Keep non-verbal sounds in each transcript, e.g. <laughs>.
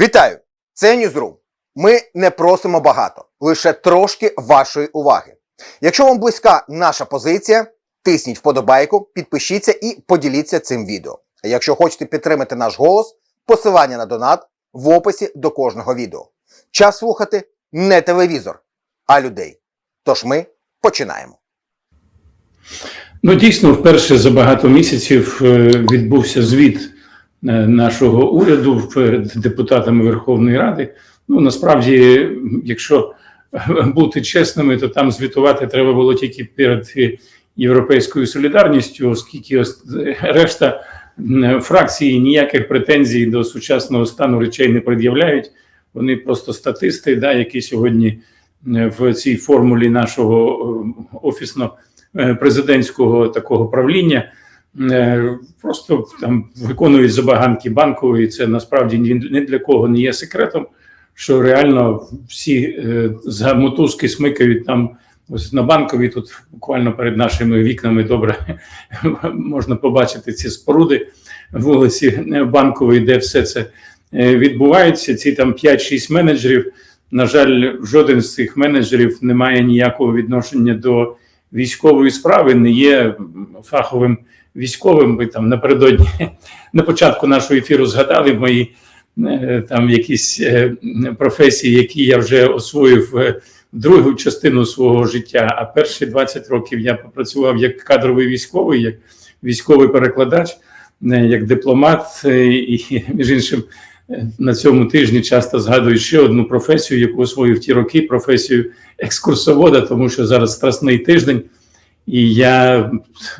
Вітаю! Це Ньюзрум. Ми не просимо багато, лише трошки вашої уваги. Якщо вам близька наша позиція, тисніть вподобайку, підпишіться і поділіться цим відео. А якщо хочете підтримати наш голос, посилання на донат в описі до кожного відео. Час слухати не телевізор, а людей. Тож ми починаємо. Ну, дійсно, вперше за багато місяців е, відбувся звіт нашого уряду перед депутатами Верховної Ради. Ну, насправді, якщо бути чесними, то там звітувати треба було тільки перед е, Європейською солідарністю, оскільки решта м, фракцій ніяких претензій до сучасного стану речей не пред'являють. Вони просто статисти, да, які сьогодні е, в цій формулі нашого е, офісно е, такого правління е, просто там виконують забаганки банкової. Це насправді ні для кого не є секретом, що реально всі е, за мотузки смикають там. Ось на банковій тут буквально перед нашими вікнами добре <laughs> можна побачити ці споруди вулиці банкової, де все це е, відбувається. Ці там 5-6 менеджерів. На жаль, жоден з цих менеджерів не має ніякого відношення до військової справи, не є фаховим військовим. Ви там напередодні <laughs> на початку нашого ефіру згадали мої е, там якісь е, професії, які я вже освоїв е, другу частину свого життя. А перші 20 років я попрацював як кадровий військовий, як військовий перекладач, як дипломат, і <laughs> між іншим. На цьому тижні часто згадую ще одну професію, яку освоїв ті роки, професію екскурсовода, тому що зараз страсний тиждень, і я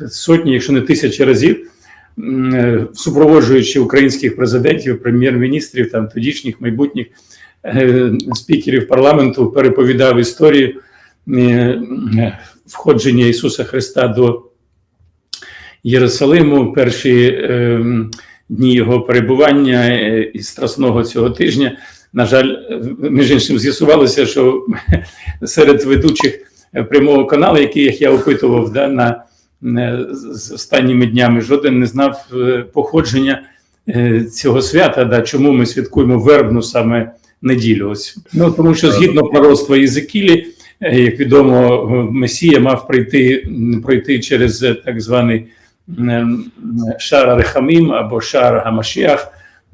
сотні, якщо не тисячі разів, е, супроводжуючи українських президентів, прем'єр-міністрів, там тодішніх майбутніх е, спікерів парламенту, переповідав історію е, входження Ісуса Христа до Єрусалиму, перші е, дні його перебування і страсного цього тижня. На жаль, між іншим з'ясувалося, що <laughs> серед ведучих прямого каналу, яких я опитував да, на, на з останніми днями, жоден не знав е, походження е, цього свята. Да, чому ми святкуємо вербну саме неділю? Ось ну тому, що згідно пророцтва Єзекілі, е, як відомо, е, Месія мав прийти пройти через е, так званий Шар Рехамім або Шар Гамашіах,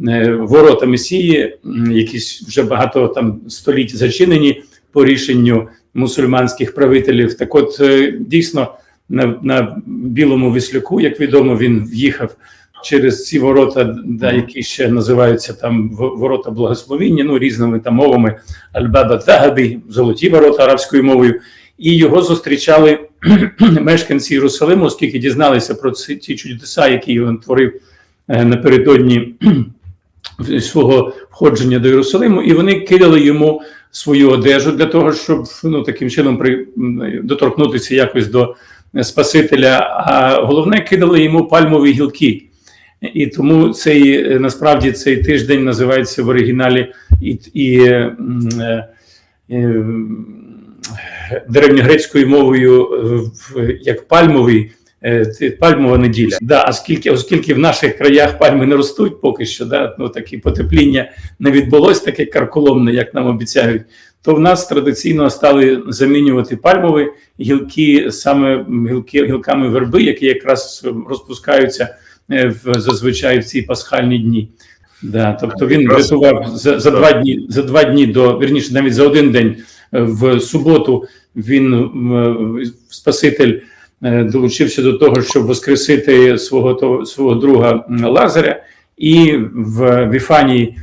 е, ворота Месії, якісь вже багато там століть зачинені по рішенню мусульманських правителів. Так, от е, дійсно на, на білому віслюку, як відомо, він в'їхав через ці ворота, да, які ще називаються там ворота благословіння, ну різними там мовами Аль-Баба Тагабі, золоті ворота арабською мовою. І його зустрічали <clears throat> мешканці Єрусалиму, оскільки дізналися про ці, ці чудеса, які він творив е, напередодні свого входження до Єрусалиму, і вони кидали йому свою одежу для того, щоб ну таким чином при доторкнутися якось до Спасителя. А головне кидали йому пальмові гілки. І тому цей е, насправді цей тиждень називається в оригіналі і, і м, е, е, древньогрецькою мовою як пальмовий. Е, Пальмова неділя, да, оскільки, оскільки в наших краях пальми не ростуть поки що, да, ну такі потепління не відбулось таке карколомне, як нам обіцяють, то в нас традиційно стали замінювати пальмові гілки саме гілки, гілками верби, які якраз розпускаються е, в зазвичай в ці пасхальні дні. Да, тобто він врятував за, за два дні за два дні до вірніше, навіть за один день е, в суботу. Він Спаситель долучився до того, щоб воскресити свого свого друга Лазаря, і в Віфанії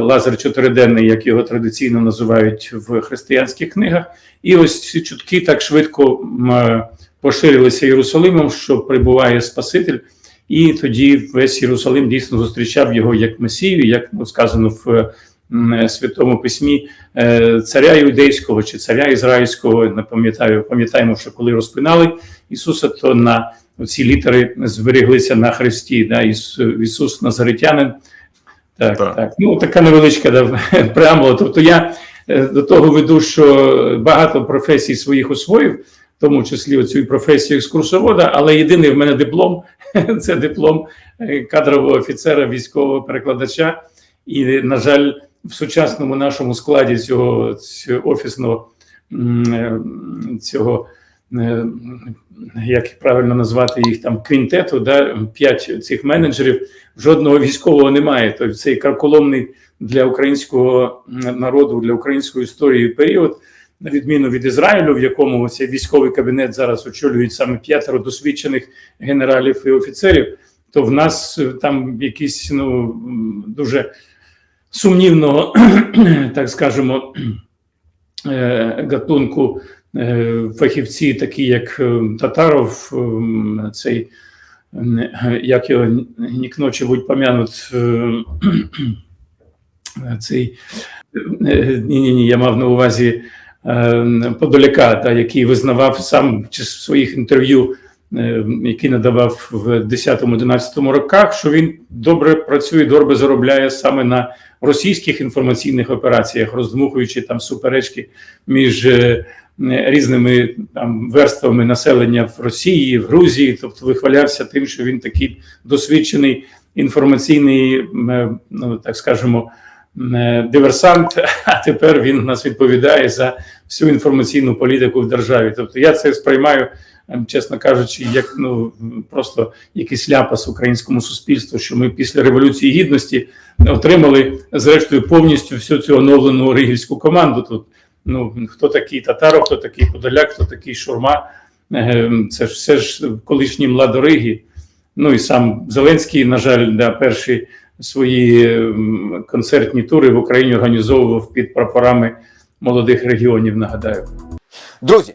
Лазар чотириденний, як його традиційно називають в християнських книгах. І ось ці чутки так швидко е, поширилися Єрусалимом, що прибуває Спаситель. І тоді весь Єрусалим дійсно зустрічав його як Месію, як ну, сказано в Святому Письмі е, царя юдейського чи царя ізраїльського. Не пам'ятаю, пам'ятаємо, що коли розпинали Ісуса, то на ці літери зберіглися на хресті. Да, Іс, Ісус Назаритянин. Так, так, Так. Ну така невеличка да, <laughs> преамбула. Тобто я е, до того веду, що багато професій своїх освоїв, в тому числі оцю професію екскурсовода, але єдиний в мене диплом <laughs> це диплом е, кадрового офіцера, військового перекладача. І, на жаль, в сучасному нашому складі цього, цього офісного е, цього. е, Як правильно назвати їх там квінтету, да, п'ять цих менеджерів, жодного військового немає. Тобто цей карколомний для українського народу, для української історії період, на відміну від Ізраїлю, в якому цей військовий кабінет зараз очолюють саме п'ятеро досвідчених генералів і офіцерів, то в нас е, там якісь ну дуже сумнівного, <clears throat> так скажемо, <clears throat> е, гатунку е, фахівці, такі як е, Татаров, цей як його нікно чи будь помянут <clears throat> цей ні, ні, ні, я мав на увазі Подоляка, та, який визнавав сам в своїх інтерв'ю, е, які надавав в 10-11 роках, що він добре працює, добре заробляє саме на російських інформаційних операціях, роздмухуючи там суперечки між е, різними там верствами населення в Росії, в Грузії, тобто вихвалявся тим, що він такий досвідчений інформаційний, е, ну так скажемо, диверсант. А тепер він нас відповідає за всю інформаційну політику в державі. Тобто я це сприймаю, чесно кажучи, як ну просто якийсь ляпас українському суспільству, що ми після революції гідності отримали зрештою повністю всю цю оновлену ригівську команду. Тут ну хто такий татаро, хто такий Подоляк, хто такий Шурма. Е, Це ж все ж колишні младориги. Ну і сам Зеленський, на жаль, да, перші свої ем, концертні тури в Україні організовував під прапорами молодих регіонів. Нагадаю. Друзі,